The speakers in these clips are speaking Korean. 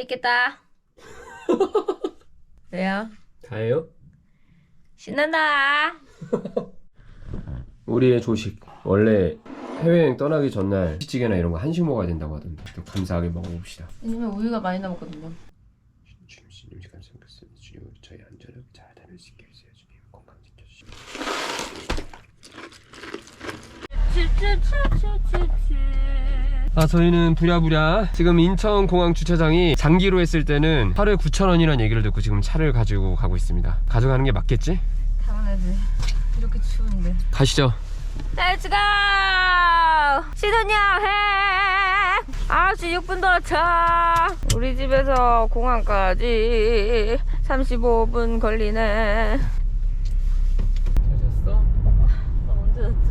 재밌겠다. 왜요? 다예요? 신난다. 우리의 조식 원래 해외여행 떠나기 전날 찌개나 이런 거 한식 먹어야 된다고 하던데 또 감사하게 먹어봅시다. 요즘에 우유가 많이 남았거든요. 주님 주님 감사합니다. 주님 우리 저희 안전하게 잘 다닐 수 있게 해주세요. 주님 건강 지켜주시고. 아 저희는 부랴부랴 지금 인천공항 주차장이 장기로 했을 때는 하루에 9,000원이라는 얘기를 듣고 지금 차를 가지고 가고 있습니다. 가져가는 게 맞겠지? 당연하지. 이렇게 추운데. 가시죠. Let's go! 신혼여행! 9시 6분 도착! 우리 집에서 공항까지 35분 걸리네. 잘 잤어? 언제 잤지?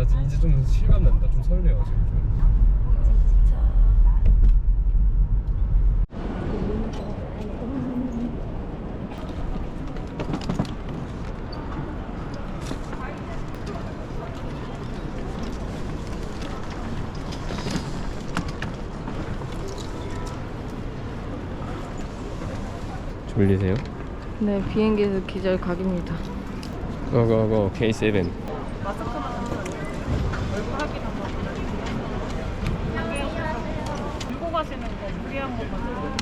나 이제 좀 실감 난다. 좀 설레요 지금 좀. 졸리세요? 네, 비행기에서 기절 각입니다. 고고고 K7 들고 가시는 거 것만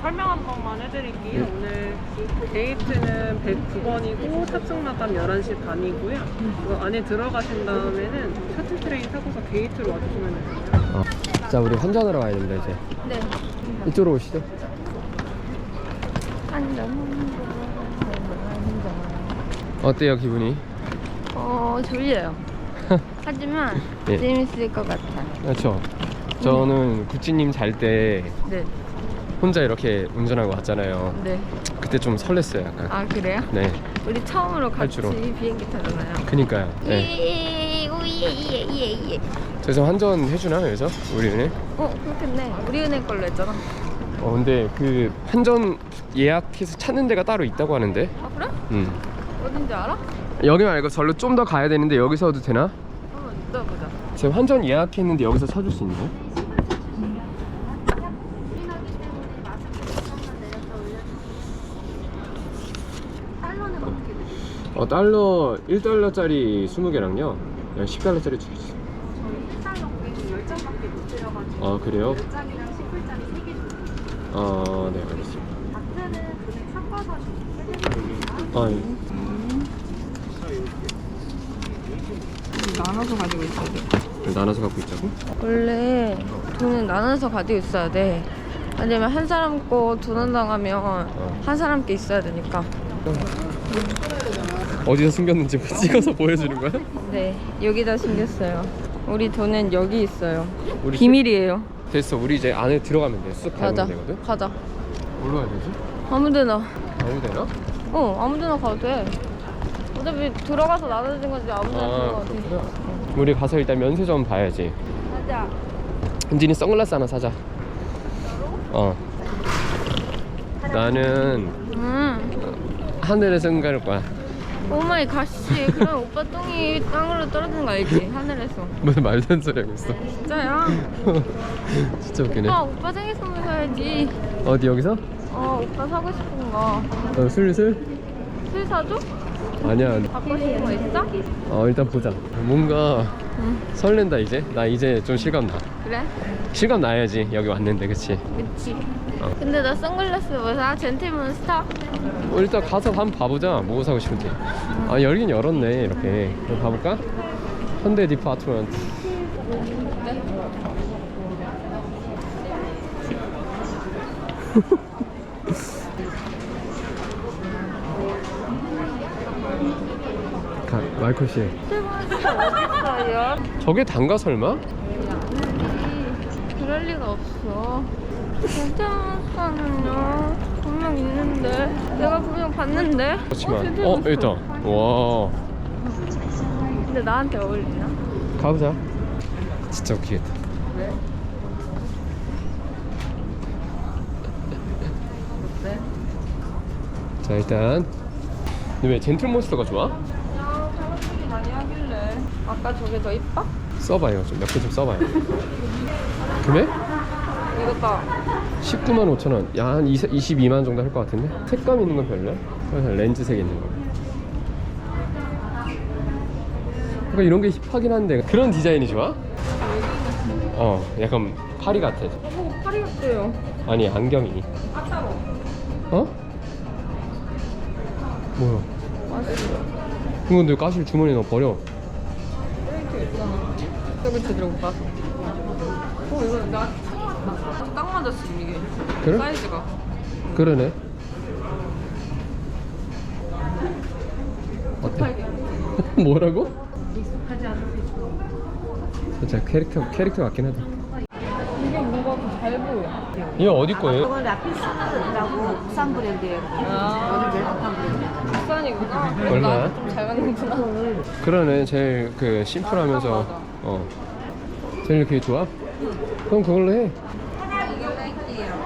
설명 한 번만 해드릴게요. 오늘 게이트는 109번이고 탑승 마감 11시 반이고요. 그 안에 들어가신 다음에는 셔틀 트레인 타고서 게이트로 와주시면 돼요. 자 우리 환전하러 가야 됩니다 이제 네. 이쪽으로 오시죠 안녕. 어때요 기분이? 어, 졸려요. 하지만 예. 재밌을 것 같아. 그렇죠 저는 구찌님 잘 때 네, 혼자 이렇게 운전하고 왔잖아요 네. 그때 좀 설렜어요 약간 아, 그래요? 네 우리 처음으로 같이 할주로. 비행기 타잖아요. 그니까요 네. 예, 오예, 예, 예, 예. 저기서 환전 해주나 여기서 우리 은행? 어, 그렇겠네. 우리 은행 걸로 했잖아. 어 근데 그 환전 예약해서 찾는 데가 따로 있다고 하는데 아, 그래? 음. 어딘지 알아? 여기 말고 절로 좀 더 가야 되는데 여기서 도 되나? 한번 이따 보자. 제가 환전 예약했는데 여기서 사줄 수 있나요? 어 달러 1달러짜리 20개랑요 10달러짜리 두개 주세요 아 그래요? 아네 알겠습니다 아 예. 나눠서 가지고 있어야 돼. 나눠서 갖고 있자고? 원래 돈은 나눠서 가지고 있어야 돼. 아니면 한 사람 거 도난 당 하면 한 사람께 있어야 되니까. 어디서 숨겼는지 뭐 찍어서 보여주는 거야? 네, 여기다 숨겼어요. 우리 돈은 여기 있어요. 우리 비밀이에요. 됐어 우리 이제 안에 들어가면 돼 쑥 가자. 밟으면 되거든? 가자. 뭘로 가야 되지? 아무데나. 아무 데나? 어, 아무데나 가도 돼. 어차피 들어가서 나눠진 건지 아무데나 아 돼. 그렇구나 우리 가서 일단 면세 점 봐야지 가자. 은진이 선글라스 하나 사자 어 나는 음. 하늘에서 응갈 거야 오마이 가씨. 그럼 오빠 똥이 땅으로 떨어지는 거 알지? 하늘에서. 무슨 말도 안 소리 하고 있어 진짜야? 진짜 웃기네 오빠, 오빠 생일 선물 사야지. 어디 여기서? 어, 오빠 사고 싶은 거. 어, 슬슬? 술 사줘? 아니야 갖고 싶은 거 있어? 어 일단 보자 뭔가 응. 설렌다 이제 나 이제 좀 실감 나 그래? 실감 나야지 여기 왔는데 그치? 그치. 어. 근데 나 선글라스 뭐 사? 젠틀문 스타? 어, 일단 가서 한번 봐보자 뭐 사고 싶은지 아 열긴 열었네 이렇게 그럼 가볼까? 현대 디파트먼트 네. 마이클 씨 어딨어요? 저게 단가 설마? 그럴 리가 없어. 스타는요? 분명 있는데. 내가 분명 봤는데. 그렇지만 어. 여기 있다 와 근데 나한테 어울리나? 가보자 진짜 웃기겠다 왜? 어때? 자 일단 근데 왜 젠틀 몬스터가 좋아? 그냥 사람들이 많이 하길래 아까 저게 더 이뻐? 써봐요 좀 몇 개 좀 써봐요 금액? 이것도 19만 5천 원. 야, 한 20, 22만 정도 할 것 같은데? 색감 있는 건 별로야? 그래서 렌즈색 있는 거. 그러니까 이런 게 힙하긴 한데 그런 디자인이 좋아? 어, 약간 파리 같아. 저보고 파리 같대요 아니 안경이. 아 따로 어? 뭐야? 맛있어 이건 내 가실 주머니에 넣어 버려. 있잖아 여기 제대로 못어 이거 나 처음 딱 맞았어 이게 그래? 사이즈가 그러네. 어때? 뭐라고? 진짜 캐릭터 캐릭터 같긴 하다. 뭔가 더잘 보여 이거 어디 거예요? 이건 라피스라고 부산 브랜드예요. 아 여기 웰컴한 브랜드. 비싼이구나 얼마야? 좀잘 맞는구나 그러네 제일 그 심플하면서 아, 맞아. 어 제일 그게 좋아? 그럼 그걸로 해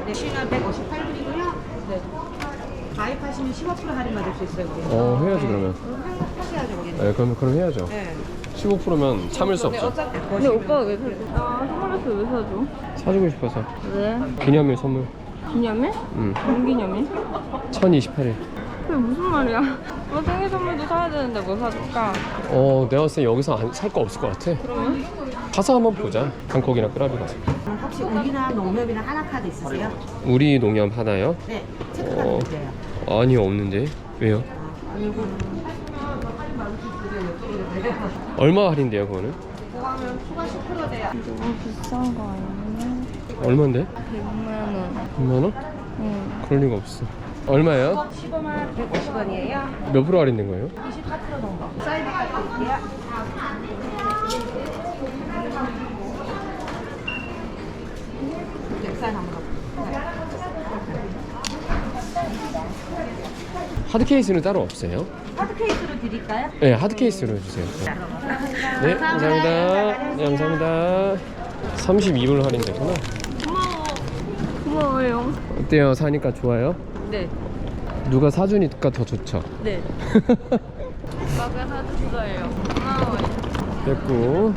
네, 시간 158불이고요. 네. 가입하시면 15% 할인 받을 수 있어요. 우리. 어 해야지 그러면 하셔야죠, 우리. 네 그럼 그럼 해야죠 네. 15%면 참을 수 없죠 근데 오빠가 왜 사줘? 아 선글라스 왜 사줘? 사주고 싶어서 왜? 기념일 선물 기념일? 응뭔 기념일? 1028일 그게 무슨 말이야? 너 생일 선물도 사야 되는데 뭐 사줄까? 어 내가 봤을 때 여기서 살 거 없을 것 같아 그러면? 가서 한번 보자 방콕이나 끄라비 가서 혹시 우리나 농협이나 하나카드 있으세요? 우리 농협 하나요? 네. 체크카드 어. 주세요. 아니요 없는데 왜요? 얼마 할인돼요 그거는? 그거는 추가 10% 돼요. 너무 비싼 거 아니야? 얼마인데? 100만 원 2만 원? 응. 그럴 리가 없어 얼마예요? 15만 150원이에요. 몇 프로 할인된 거예요? 24% 정도. 사이드 카드 드릴게요. 넥사인 한번 하드 케이스는 따로 없어요? 카드 케이스로 드릴까요? 네, 하드 케이스로 해주세요. 네, 감사합니다. 네, 감사합니다. 32불 할인되구나. 고마워 고마워요 어때요? 사니까 좋아요? 네 누가 사주니까 더 좋죠. 네. 오빠가 사줬어요 고마워요 됐고.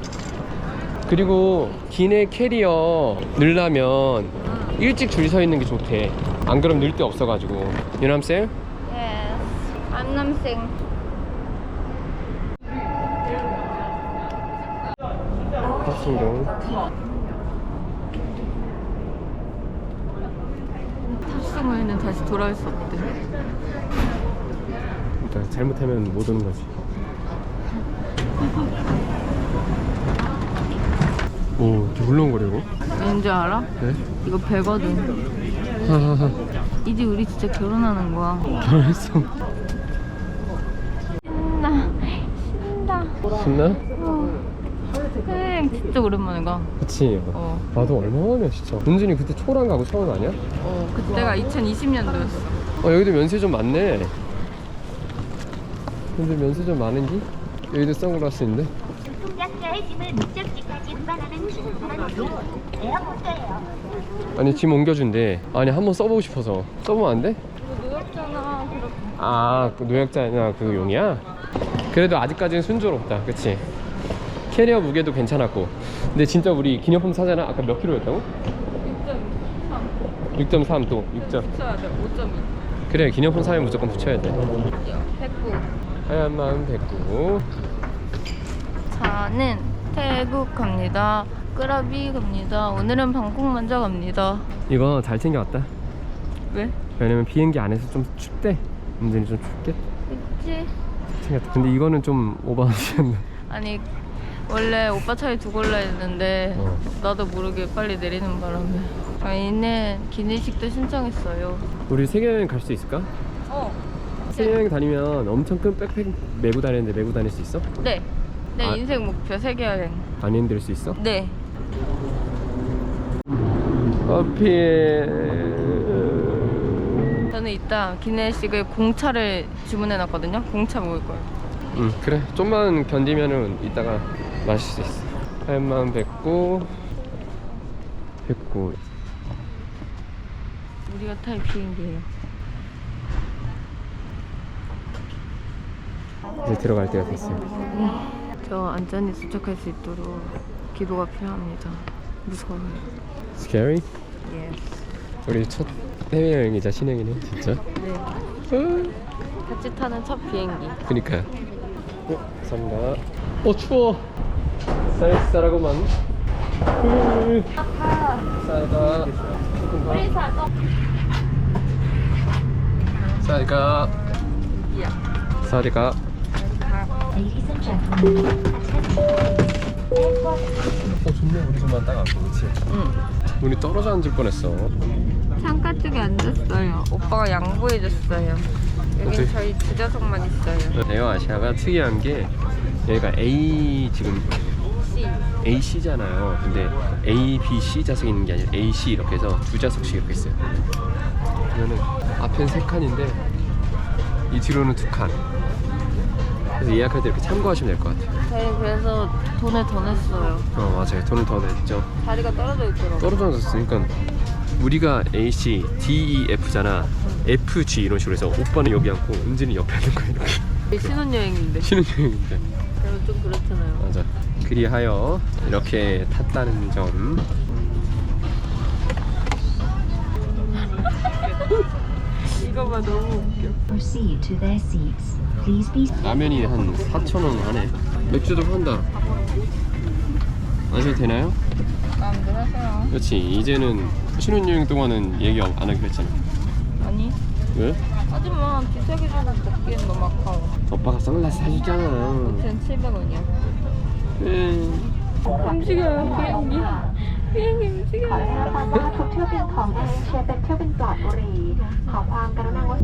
그리고 기내 캐리어 넣으려면 일찍 줄 서 있는 게 좋대. 안 그럼 넣을 데 없어가지고. You know what I'm saying? Yes 안남생 탑승동. 탑승 후에는 다시 돌아올 수 없대 일단 잘못하면 못 오는 거지. 오, 이렇게 물렁거리고? 왠지 알아? 네? 이거 배거든 하하하. 이제 우리 진짜 결혼하는 거야 결혼했어. 신나 신나. 여행 진짜 오랜만에 가 그치. 어. 나도 얼마 만에 진짜. 은준이 그때 초랑 가고 처음 아니야? 어, 그때가 2020년도였어. 어, 여기도 면세점 많네. 근데 면세점 많은지? 여기도 선글라스 있는데? 통약자의 짐을 목적지까지 운반하는 중고차는 에어포트예요. 아니, 짐 옮겨준대. 아니, 한번 써보고 싶어서. 써보면 안 돼? 이거 누웠잖아. 그렇게. 아, 그 노약자나 그 용이야? 그래도 아직까지는 순조롭다. 그치? 캐리어 무게도 괜찮았고. 근데 진짜 우리 기념품 사잖아. 아까 몇 킬로였다고? 6.3. 6.3 또. 6점. 붙여야 돼. 5.2. 그래, 기념품 사면 무조건 붙여야 돼. 109. 하얀 마음 백구. 저는 태국 갑니다. 끄라비 갑니다. 오늘은 방콕 먼저 갑니다. 이거 잘 챙겨왔다. 왜? 왜냐면 비행기 안에서 좀 춥대. 은준이 좀 춥게 있지? 챙겼다. 근데 이거는 좀 오버하셨네. 아니 원래 오빠 차에 두고 올라 했는데 어. 나도 모르게 빨리 내리는 바람에 저희는 기내식도 신청했어요. 우리 세계여행 갈 수 있을까? 어. 세계여행 다니면 엄청 큰 백팩 메고 다니는데 메고 다닐 수 있어? 네. 내 아. 인생 목표 세계 여행. 안 힘들 수 있어? 네. 커피. 저는 이따 기내식을 공차를 주문해 놨거든요. 공차 먹을 거예요. 응 그래 좀만 견디면은 이따가 마실 수 있어. 마음 백구. 백구. 우리가 탈 비행기예요. 이제 들어갈 때가 됐어요. 저 안전히 도착할 수 있도록 기도가 필요합니다. 무서워요. Scary? 예. 우리 첫 해외여행이자 신행이네 진짜. 네. 같이 타는 첫 비행기. 그니까. 어, 감사합니다. 어 추워. 쌀쌀하고만. 쌀가. 쌀가. attention. 어 좋네 우리 집만 딱 앞에 그치? 응. 우리 떨어져 앉을 뻔했어. 창가 쪽에 앉았어요. 오빠가 양보해줬어요. 여긴? 저희 두 좌석만 있어요. 에어아시아가 특이한 게 여기가 A 지금 C. AC잖아요. 근데 A, B, C 좌석이 있는 게 아니라 AC 이렇게 해서 두 좌석씩 이렇게 있어요. 그러면은 앞엔 세 칸인데 이 뒤로는 두 칸. 그래서 예약할 때 이렇게 참고하시면 될 것 같아요. 저희 그래서 돈을 더 냈어요. 어 맞아요. 돈을 더 냈죠. 자리가 떨어져 있더라고요. 떨어져 있으니까 우리가 AC, D, E, F잖아. F, G 이런 식으로 해서 오빠는 여기 앉고 은진이 옆에 앉는 거야 이렇게. 신혼여행인데. 신혼여행인데. 그러면 좀 그렇잖아요. 맞아. 그리하여 이렇게 탔다는 점. 이거 봐 너무 웃겨. Proceed to their seats. Please be 라면이 한 4,000원 하네. 맥주도 판다. 마셔도 되나요? 마음대로 하세요. 그렇지. 이제는 신혼여행 동안은 얘기 안 하기로 했잖아. 아니. 왜? 하지만 비싸게 주고 먹기엔 너무 아까워. 오빠가 선글라스 사주잖아. 전 700원이야. 음. 움직여요 비행기. 비행기 움직여요. ทราบว่าทุกเที่ยวบินของเอเชียเป็นเที่ยวบินปลอดบุหรี่ ขอความกรุณางด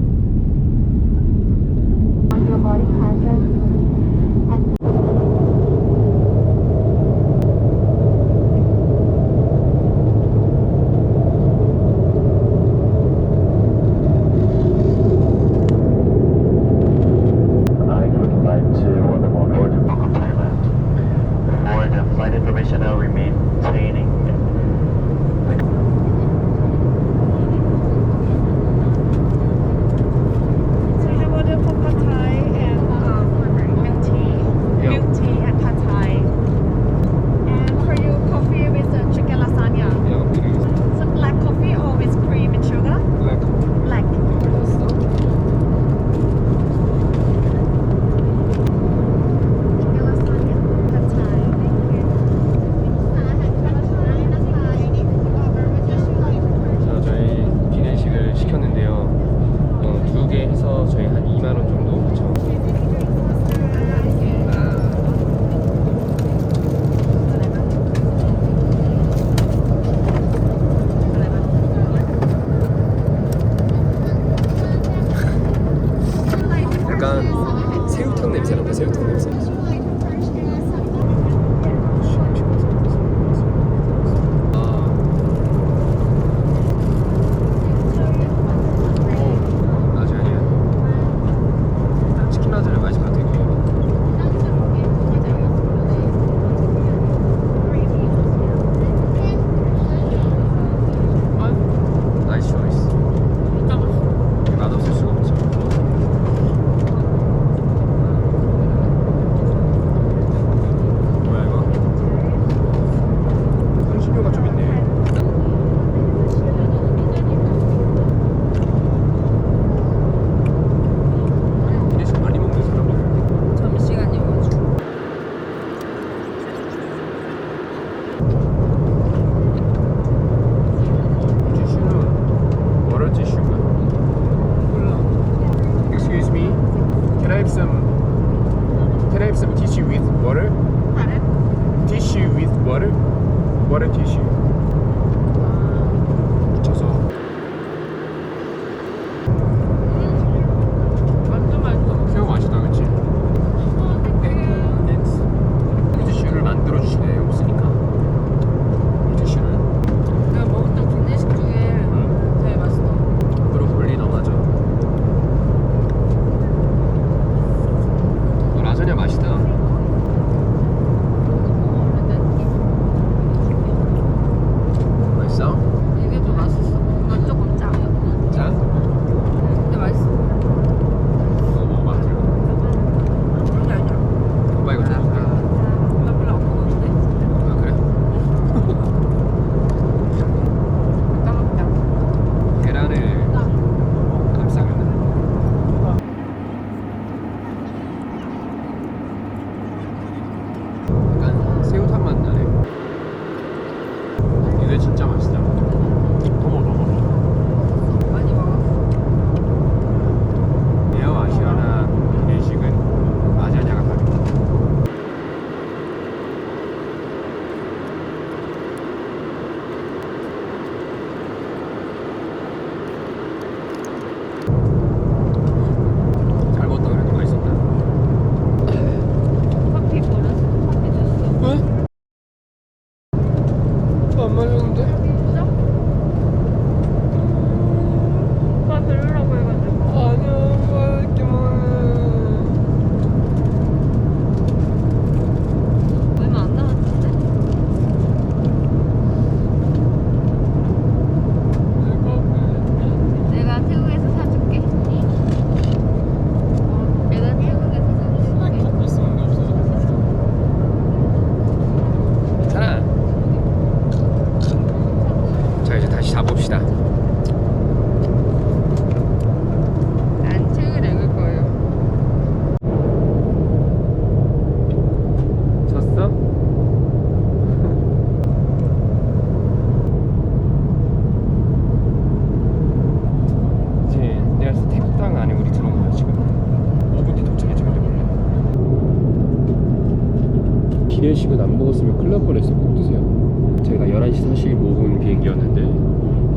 기내식은 안 먹었으면 큰일 날 뻔했어요. 꼭 드세요. 저희가 11시 45분 비행기였는데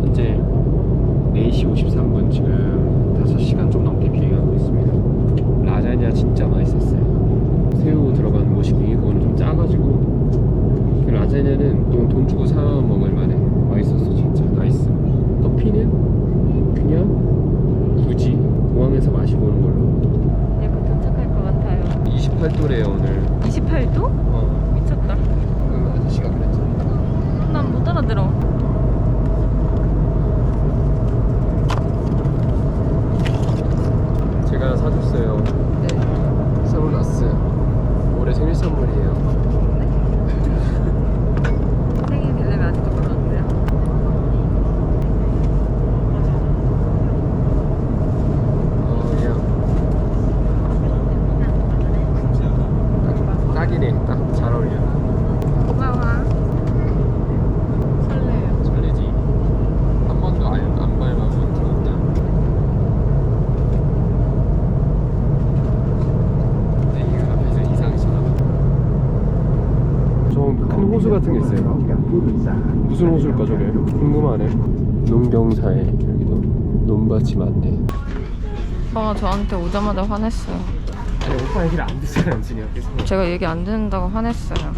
현재 4시 53분 지금 5시간 좀 넘게 비행하고 있습니다. 라자냐 진짜 맛있었어요. 새우 들어간 모시기 그거는 좀 짜가지고. 그 라자냐는 돈, 돈 주고 사 먹을 만해. 맛있었어 진짜. 나이스. 커피는 그냥 굳이 공항에서 마시고 오는 걸로. 예쁘 도착할 것 같아요. 28도래요 오늘 28도? 어 미쳤다. 그 아저씨가 그랬잖아 난못 알아들어. 제가 사줬어요 네. 선글라스 올해 생일 선물이에요 생일 되려면 아직도 멀었는데요. 어, 예. 딱, 딱이네 딱 잘 어울려 고마워. 설레요. 설레지 한 번도 안, 안 밟아본 좋다 내가 앞에서 이상하게 쳐다봐 좀큰 호수 같은 게 있어요 무슨 호수일까 저게 궁금하네 농경사에 여기도 논밭이 많네 오빠가 저한테 오자마자 화냈어요. 아니 오빠 얘기를 안 듣잖아 은진이 옆에서 제가 얘기 안 듣는다고 화냈어요.